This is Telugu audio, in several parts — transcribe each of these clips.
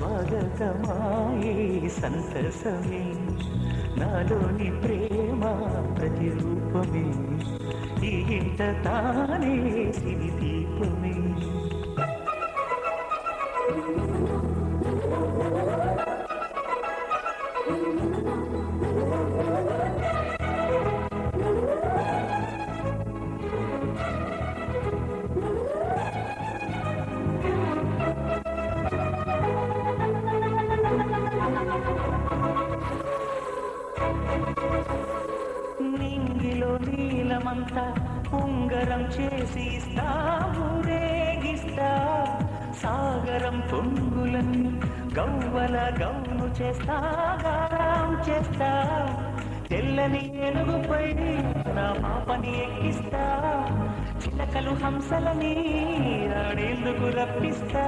స్వాగతమాయే సంతసమే. నాలోని ప్రేమ ప్రతిరూపమే. ఈ ఇంట తానే సిరి దీపమే. గౌను చేస్తా చేస్తా. తెల్లని ఏనుగుపై నా పాపని ఎక్కిస్తా. చిలకలు హంసలని ఆడేందుకు రప్పిస్తా.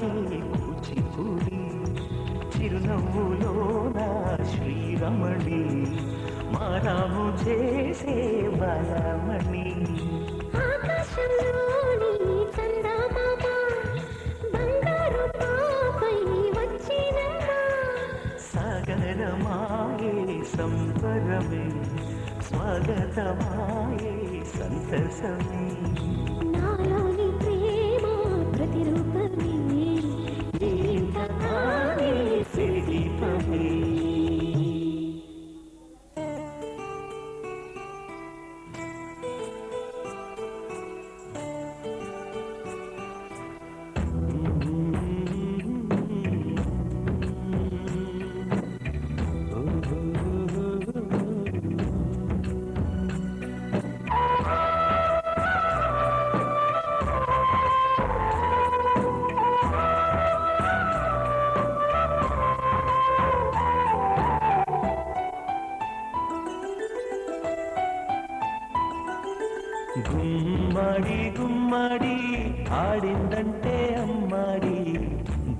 తానే కూచిపూడి చిరునవ్వులో నా శ్రీరమణి మారాము చేసే బలమణి. సాగరమాయే సంబరమే స్వాగతమాయే సంతసమే. ప్రేమ ప్రతిరూపమే ఇంత గుమ్మడి గుమ్మడి ఆడిందంటే అమ్మాడి.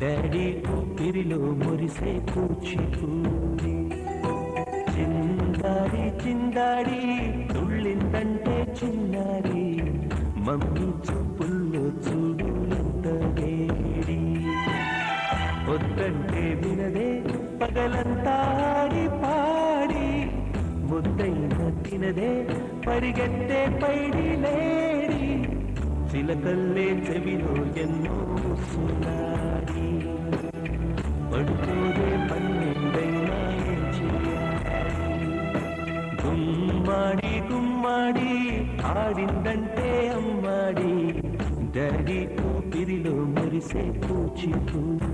డాడీ ఊపిరిలో మురిసే కూచిపూడి చిందాడి చిందాడి తుళ్ళిందంటే చిన్నారి. మమ్మీ చూపుల్లో చూడు వేడి. వద్దంటే వినదే పగలంతా ఆడి పాడి. ముద్దైన తినదే పరిగెత్తే పైడి లేడి చిలకల్లే చెవిలో ఎన్నో సునాడి పడుకోదే పన్నెండైనా ఏం చేయాలి గుమ్మాడి గుమ్మ ఆడిందంటే అమ్మాడి డాడీ ఊపిరిలో మురిసే కూచిపూడి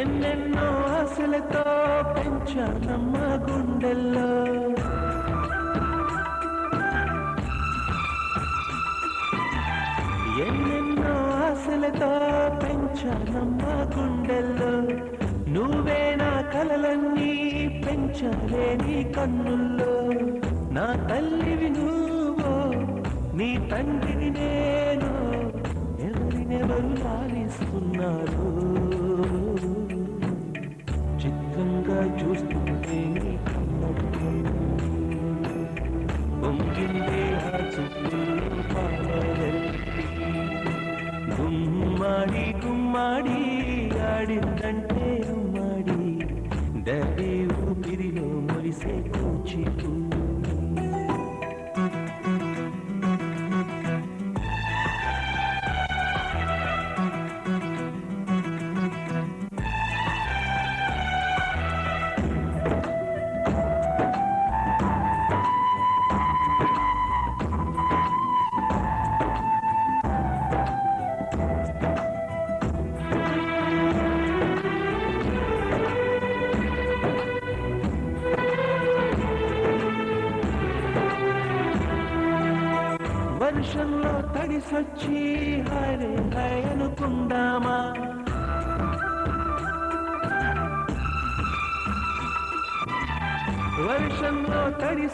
ఎన్నెన్నో ఆశలతో పెంచానమ్మ గుండెల్లో. ఎన్నెన్నో ఆశలతో పెంచానమ్మ గుండెల్లో. నువ్వే నా కలలన్నీ పెంచలేని నీ కన్నుల్లో. నా తల్లివి నువ్వో నీ తండ్రిని నేను ఎవరినెవరు లాలిస్తున్నారు మురిసే కూచిపూడి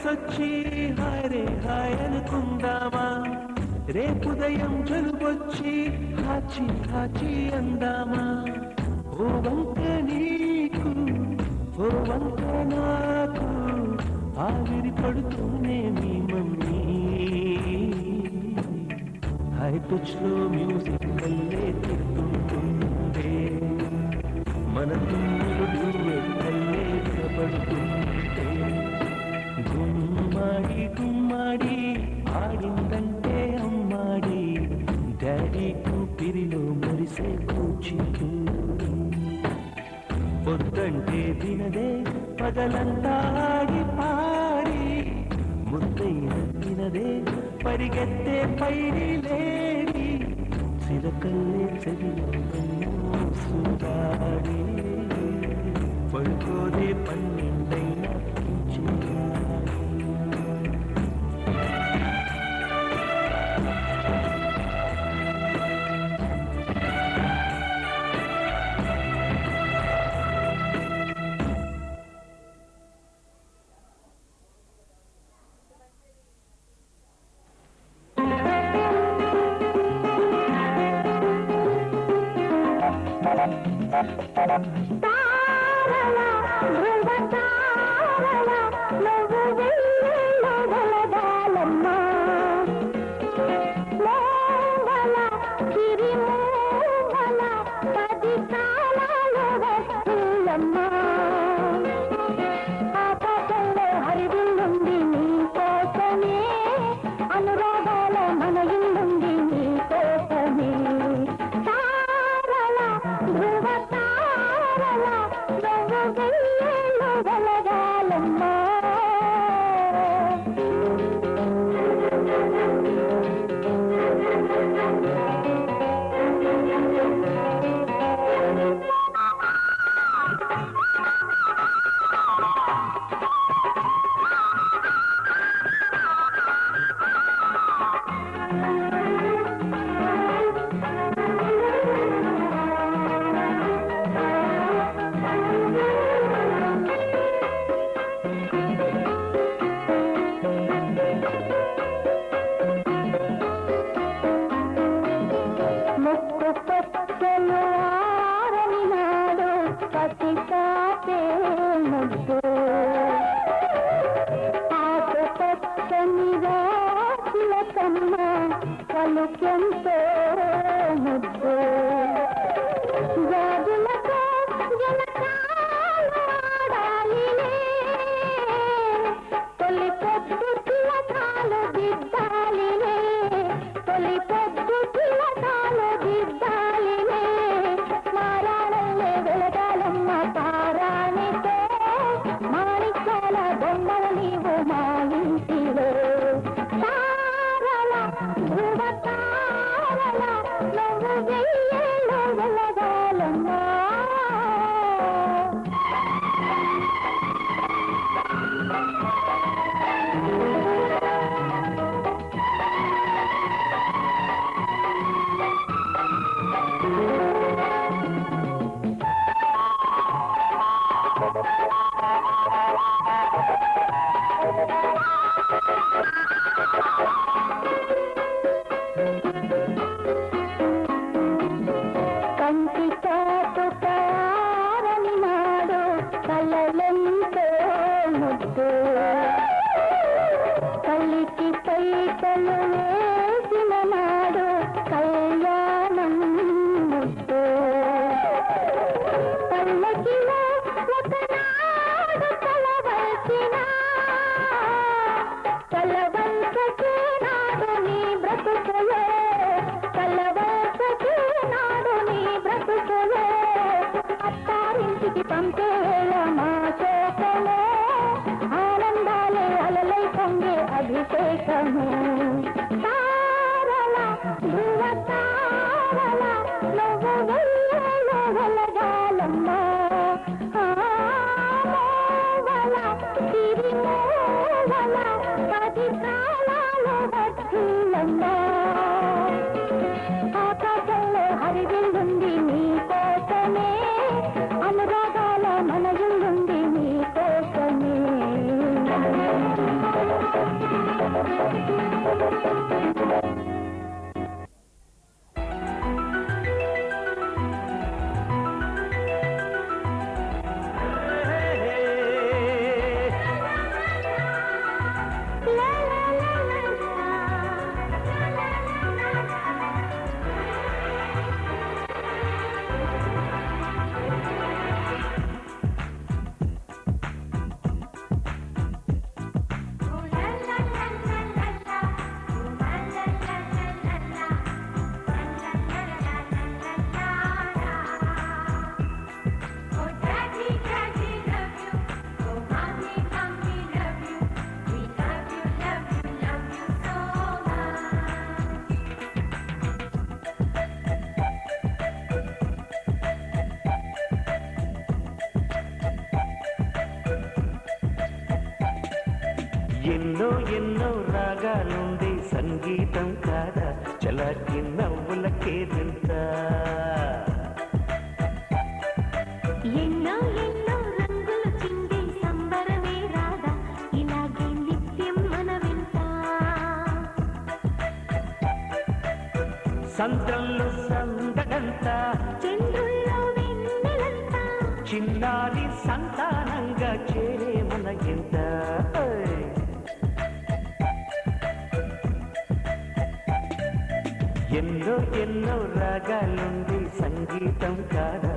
తడిసొచ్చి హరే హాయ్ అనుకుందామా? రేపుదయం జలుబొచ్చి హాచి హాచి అందామా? ఓ వంక నీకు ఓ వంక నాకు ఆవిరి పడుతూనే మీ మమ్మీ. హై పిచ్లో మ్యూజిక్ కల్లే తిరుగుతుండే మన తుమ్ములు పొద్దంటే తినదే పగలంతా ఆడి పాడి ముద్దైన తినదే పరిగెత్తే పైడి లేడి చిరకల్లే చదివి సురాడి పడుకోదే పన్ను Ta నువ్వు వెన్నెల ಜಂತ 嗯。ఎన్నో ఎన్నో రాగాలుండే సంగీతం. ఎన్నో రాగాలుంది సంగీతం కాదా?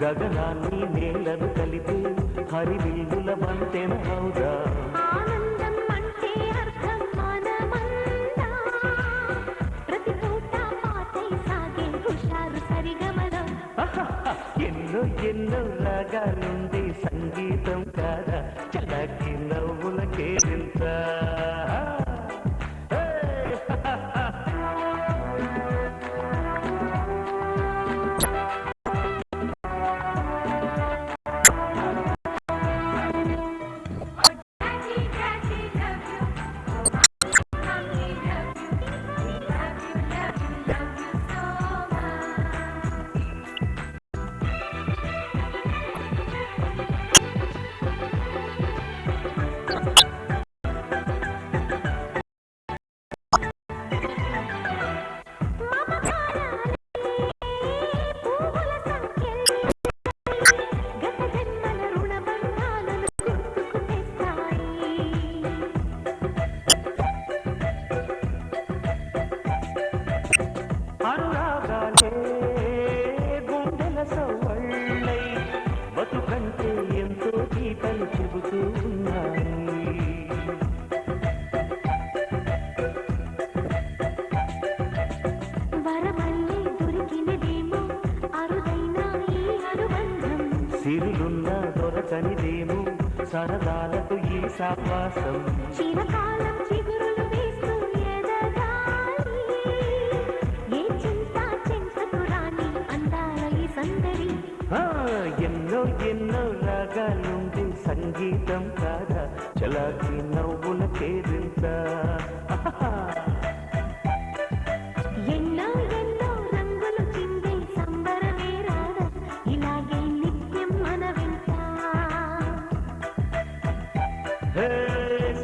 గగనాన్ని నేలను కలిపే హరివిల్లుల వంతెన హౌదా ఎన్నో ఎన్నో రాగాలుండే సంగీతం రాధా చలాకి నవ్వుల చేరిందా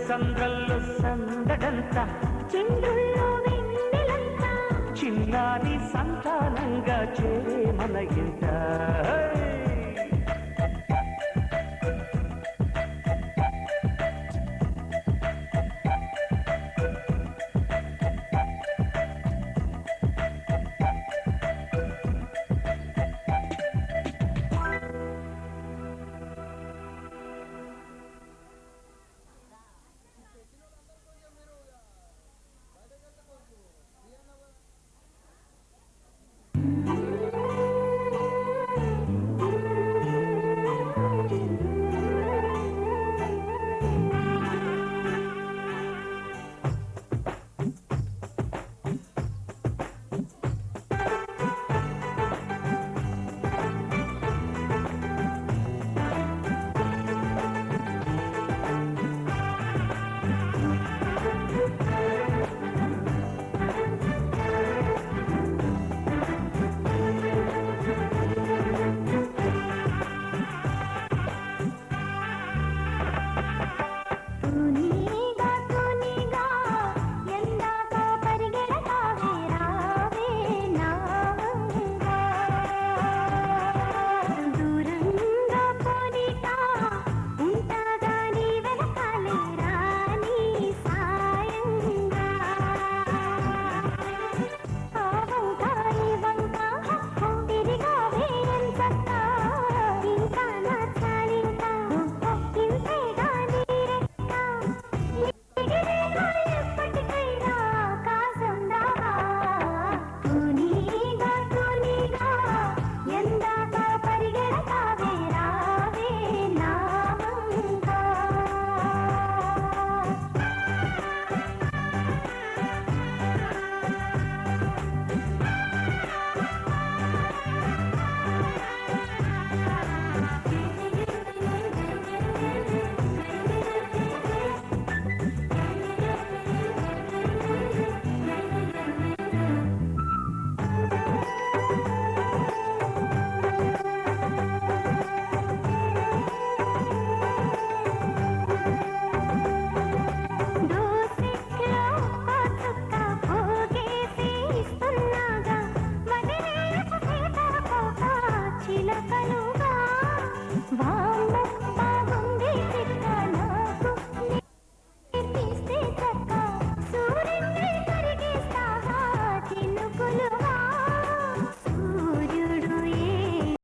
సంద్రల్లో సందడంతా చెండుల్లో చిన్నారి సంతానంగా చేరే మన ఇంట